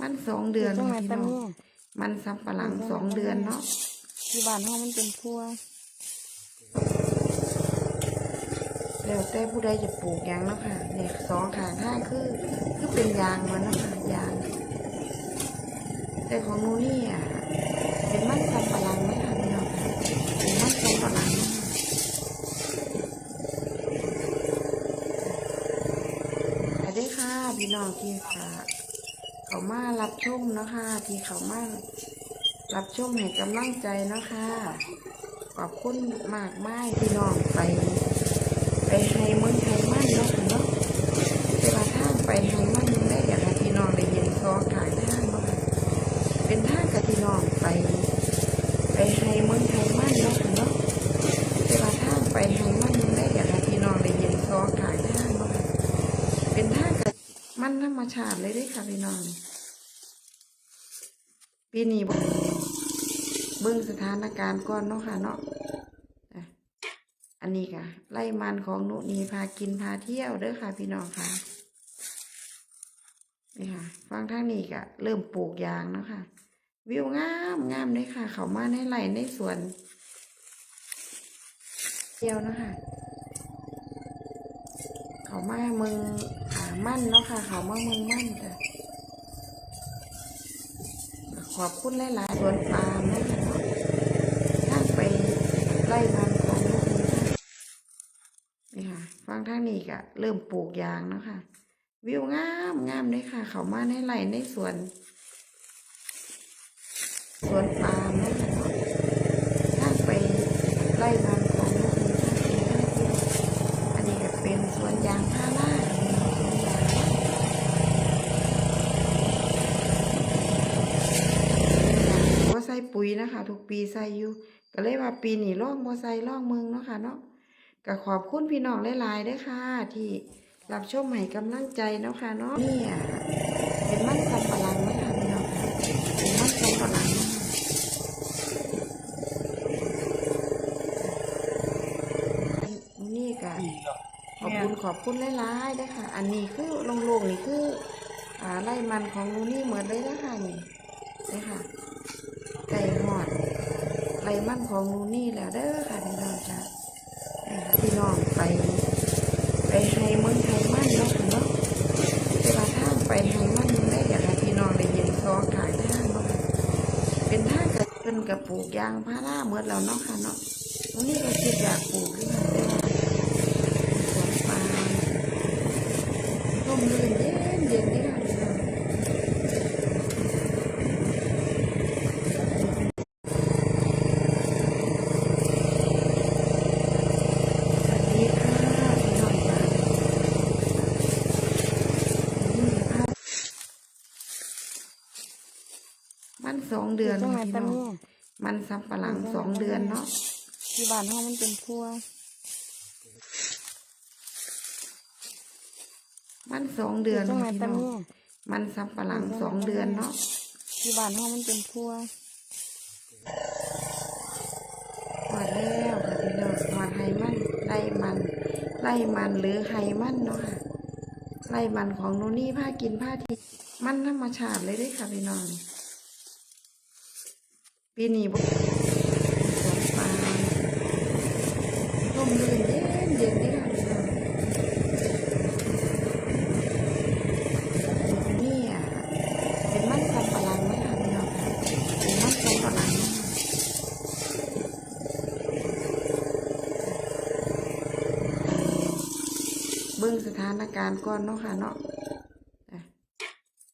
มันสองเดือนจังไหนพี่ตะน้องเมียมันสับปะหลังสองเดือนเนาะที่บ้านเฮามันเป็นพัวแล้วแต่ผู้ใดจะปลูกหยางเนาะค่ะเนี่ยสองขางข้างคือคือเป็นยางมันเนาะค่ะยาง แต่ของหนูนี่อะเป็นมันสับปะหลังไหมคะพี่น้องค่ะเป็นมันสับปะหลังเนาะค่ะ สวัสดีค่ะพี่น้องที่ค่ะ เขามารับชมนะค่ะที่เขามารับชมให้กำลังใจนะค่ะขอบคุณมากมายพี่น้องไป ไปให้เมืองไทยมั่นเนาะค่ะเนาะเวลาทางไปให้มั่น รมชาติเลยด้อค่ะพี่น้อง ปีนี้บ่เบิ่งสถานการณ์ก่อนเนาะค่ะเนาะอันนี้ค่ะไล่มันของหนุนีพากินพาเที่ยวเด้อค่ะ พี่น้องค่ะนี่ค่ะ ฟังทางนี้ก็เริ่มปลูกยางเนาะค่ะ วิวงามงามเลยค่ะ เขามาในไร่ในสวนเที่ยวเนาะคะเขามาเมือง มั่นเนาะค่ะเขามาเมืองมั่นจ้ะขอบคุณหลายๆสวนปาล์มนะคะเนาะถ้าไปไล่มันของลูกนี้นี่ค่ะ ฟังทางนี้ก็เริ่มปลูกยางเนาะค่ะ วิวงามงามเลยค่ะ เขามาในไร่ในสวน สวนปาล์มนะคะเนาะถ้าไปไล่มันของลูกนี้อันนี้ก็เป็นสวนยางพาราสวนยางบ่ใส่ปุ๋ย นะคะ ทุกปีใส่อยู่ก็เลยว่าปีนี้ล่องบ่ใส่ล่องเมืองเนาะค่ะเนาะก็ขอบคุณพี่น้องหลายๆด้วยค่ะ ที่รับชมให้กำลังใจเนาะค่ะเนาะนี่อะเป็นมันสำปะหลังไหมคะพี่น้องเป็นมันสำปะหลังนี่ก็ขอบคุณขอบคุณหลายๆด้วยค่ะ อันนี้คือโล่งๆนี่คืออ่าไล่มันของนูนี่เหมือนเลยนะคะนี่นี่ค่ะ ไล่มั่นของนูนี่แล้วเด้อค่ะพี่น้องจ้ะพี่น้องไป ไปให้มืองไทยมันเนาะเนาะเวลาทางไปให้มั่นได้อยากให้พี่น้องได้เห็นซอขายทางเนาะเป็นทางกับเพิ่นกับปลูกยางพาราเมื่อแล้วเนาะค่ะเนาะนูนี่ก็คิดอยากปลูกด้วยค่ะเด้อสวนปาล์มร่มรื่นเย็นเย็นเด้อค่ะพี่น้อง สวัสดีค่ะพี่น้องจ้านี่ค่ะมันสอง เดือนจังไหนพี่ตะน้องเมียมันสับปะหลังสองเดือนเนาะที่บ้านเฮามันเป็นพัวมันสองเดือนจังไหนพี่ตะน้องเมียมันสับปะหลังสองเดือนเนาะที่บ้านเฮามันเป็นพัวหอดแล้วค่ะพี่น้องหอดไฮมันไล่มันไล่มันหรือไฮมันเนาะค่ะไล่มันของโนนี่ผ้ากินผ้าทิมันธรรมชาติเลยเด้อค่ะพี่น้อง ปีนี้บ่สวนปาล์มร่มรื่นเย็นเย็นเด้อค่ะพี่น้องนี่อะเป็นมันสำปะหลังไหมคะพี่น้องคะเป็นมันสำปะหลังนะคะเบิ่งสถานการณ์ก่อนเนาะค่ะเนาะ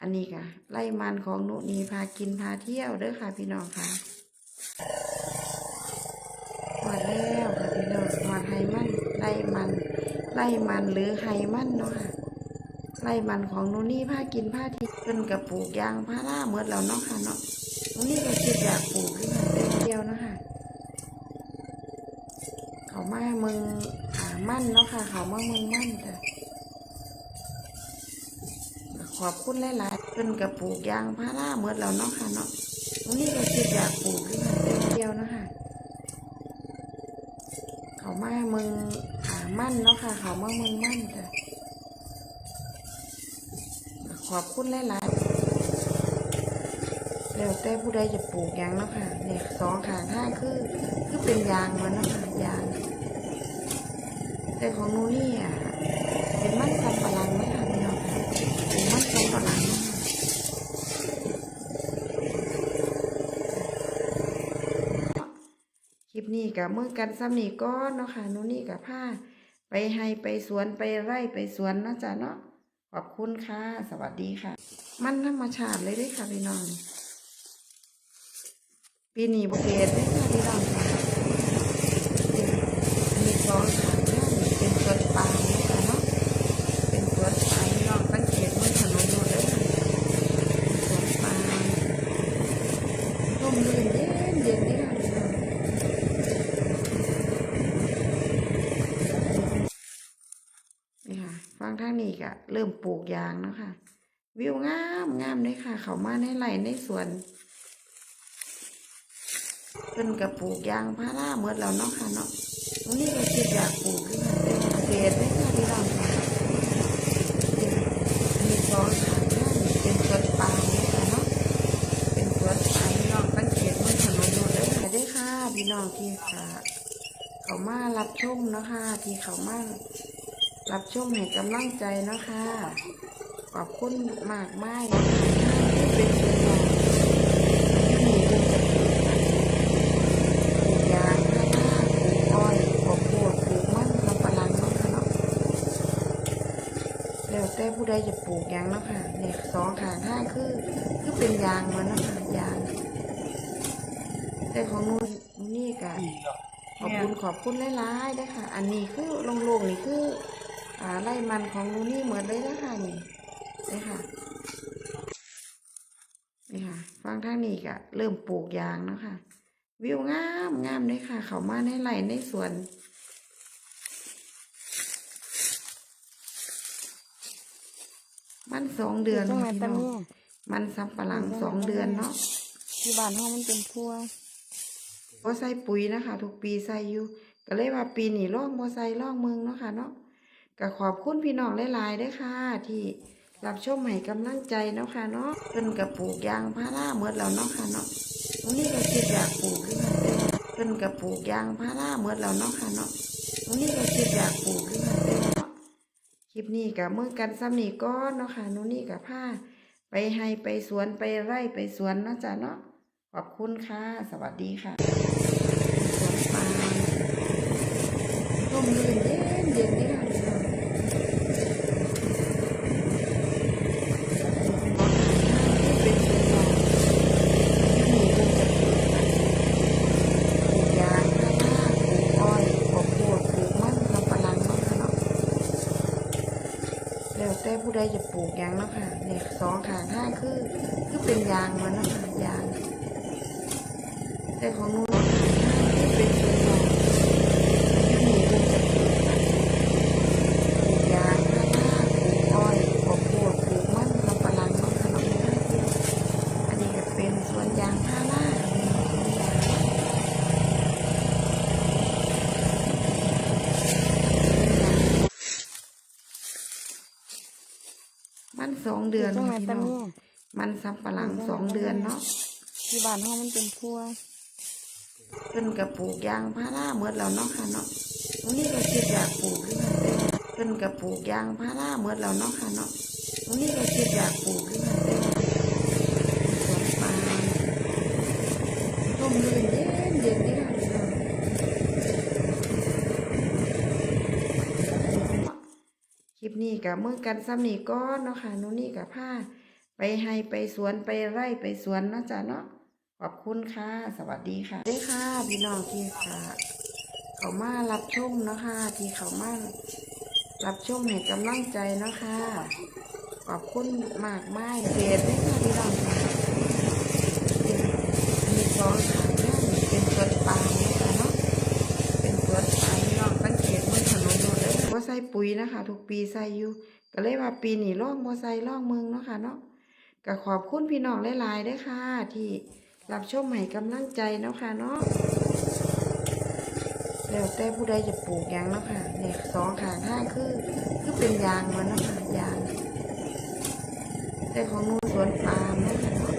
อันนี้ค่ะไล่มันของหนุนีพากินพาเที่ยวเด้อค่ะพี่น้องค่ะหอดแล้วค่ะพี่น้องหอดไฮมันไล่มันไล่มันหรือไฮมันเนาะค่ะไล่มันของนุนีพากินพาที่ยวเพิ่นกับปลูกยางพาราเมื่อแล้วเนาะค่ะเนาะนุนี่ก็คิดอยากปลูกด้วยค่ะเดียวเนาะค่ะเขามาเมืองอ่ามั่นเนาะค่ะ เขามาเมืองมั่นจ้ะขอบคุณหลายๆเพิ่นกับปลูกยางพาราเมื่อแล้วเนาะค่ะเนาะวันนี้ก็คิดอยากปลูกด้วยค่ะเดียวเนาะค่ะเขามาเมือง มั่นเนาะค่ะเขามาเมืองมั่นจ้ะขอบคุณหลายๆแล้วแต่ผู้ใดจะปลูกยางเนาะค่ะเนี่ยสองขางทางคือคือเป็นยางมือนเนาะค่ะยาง แต่ของนูนี่อะเป็นมั่นสำปะหลังไหมคะพี่น้องค่ะเป็นมั่นสำปะหลังเนาะคลิปนี้กับมือกันซ้ำนี่ก้อนเนาะค่ะนูนี่กับผ้า ไปให้ไปสวนไปไร่ไปสวนนะจ๊ะเนาะขอบคุณค่ะ สวัสดีค่ะ มันธรรมชาติเลยด้วยค่ะพี่น้องปีนี้บเกตเลยค่ะพี่น้องค่ะอันนี้สองขางเนี่ยเป็นสวนปาล์มนะคะเนาะ เป็นสวนปาล์มพี่น้องสังเกตมันถนนหมดเลยค่ะเป็นสวนปาล์มร่มรื่นเย็นเย็นนี่ค่ะพี่น้องนี่ค่ะฟังทางนี้ ก็เริ่มปลูกยางแล้วค่ะวิวงามงามเลยค่ะ เขามาในไร่ในสวนเพิ่นกับปลูกยางพาราเมื่อแล้วเนาะค่ะเนาะวันนี้ก็คิดอยากปลูกด้วยค่ะเป็นเกษตรด้วยค่ะพี่น้องค่ะอันนี้สองขางเนี่ยเป็นสวนปาล์มนะคะเนาะเป็นสวนปาล์มพี่น้องสังเกตมันถนนหมดเลยค่ะด้วยค่ะพี่น้องที่ค่ะ เขามารับชมเนาะค่ะที่เขามา รับชมให้กำลังใจนะคะ ขอบคุณมากมากนะคะที่เป็นส่วนหนึ่งที่มีเรื่องจะปลูกค่ะปลูกยางพาราปลูกอ้อยปลูกโพดปลูกมันลำปะหลังเนาะค่ะเนาะแล้วแต่ผู้ใดจะปลูกหยางเนาะค่ะเนี่ยสองขางทางคือ คือเป็นยางมือนเนาะค่ะยาง แต่ของหนูนี่ก็ขอบคุณขอบคุณหลายๆเด้อค่ะ อันนี้คือโล่งๆนี่คือ ไร่มันของหนูนี่เหมือนเลยนะคะนี่นี่ค่ะนี่ค่ะฟังทางนี้ก็เริ่มปลูกยางเนาะค่ะวิวงามงามเลยค่ะ เขามาในไร่ในสวนมันสองเดือนยู่ตรงไหนพี่ตะน้องเมียมันสำปะหลังสองเดือนเนาะที่บ้านเฮามันเป็นพัวบ่ใส่ปุ๋ยนะคะ ทุกปีใส่อยู่ก็เลยว่าปีนี้ลองบ่ใส่ลองเมืองเนาะค่ะเนาะ ก็ขอบคุณพี่น้องหลายๆด้อค่ะ ที่รับชมให้กำลังใจเนาะค่ะเนาะเพิ่นก็ปลูกยางพาราหมดแล้วเนาะค่ะเนาะวันนี้ก็คิดอยากปลูกด้วยค่ะเพิ่นก็ปลูกยางพาราหมดแล้วเนาะค่ะเนาะวันนี้ก็คิดอยากปลูกด้วยค่ะเนาะคลิปนี้ก็มือกันซ้ำนี่ก้อนเนาะค่ะนู่นนี่ก็พาไปให้ไปสวนไปไร่ไปสวนเนาะจ้ะเนาะขอบคุณค่ะ สวัสดีค่ะสวนปาลมร่มรื่นเย็นเย็นนี่ค่ะพี่น้องเป็นสวนปาล์มที่มีเรื่องจะปลูกค่ะปลูกยางพาราปลูกอ้อยปลูกโพดปลูกมันลำปะหลังเนาะค่ะเนาะ แล้วแต่ผู้ใดจะปลูกยางเนาะค่ะเนี่ยสองขางทางคือคือเป็นยางมันเนาะค่ะยางแต่ของนู้นส่วนหนึ่งที่มีเรื่องจะปลูกค่ะปลูกยางพาราปลูกอ้อยปลูกโพดปลูกมันลำปะหลังเนาะค่ะเนาะอันนี้ก็เป็นสวนยางพาราสวนยางมันสอง เดือนยู่ตรงไหนพี่ตะน้องเมียมันสำปะหลังสองเดือนเนาะที่บ้านเฮามันเป็นพัวเพิ่นกับปลูกยางพาราเมื่อแล้วเนาะค่ะเนาะวันนี้ก็คิดอยากปลูกด้วยค่ะเพิ่นกับปลูกยางพาราเมื่อแล้วเนาะค่ะเนาะวันนี้ก็คิดอยากปลูกด้วยค่ะสวนปาล์มร่มรื่นเย็นเย็นนี่ค่ะพี่น้องคลิป นี้กับมือกันซ้ำนี่ก้อนเนาะค่ะนูนี่กับผ้า ไปให้ไปสวนไปไร่ไปสวนเนาะจ้ะเนาะขอบคุณค่ะ สวัสดีค่ะเด้ค่ะพี่น้องที่ค่ะ เขามารับชมเนาะค่ะ ที่เขามารับชมให้กำลังใจเนาะค่ะขอบคุณมากมายเกตด้วยค่ะพี่น้องค่ะมีสองขาเนี่ยเป็นสวนปาล์มนะคะเนา ปุ๋ยนะคะ ทุกปีใส่อยู่ก็เลยว่าปีนี้ล่องบ่ใส่ล่องเมืองเนาะค่ะเนาะก็ขอบคุณพี่น้องหลายๆด้วยค่ะ ที่รับชมให้กำลังใจเนาะค่ะเนาะแล้วแต่ผู้ใดจะปลูกยางเนาะค่ะเนี่ยสองขางทางคือคือเป็นยางมือนเนาะค่ะยาง แต่ของนูสวนปาล์มเนาะค่ะเนาะ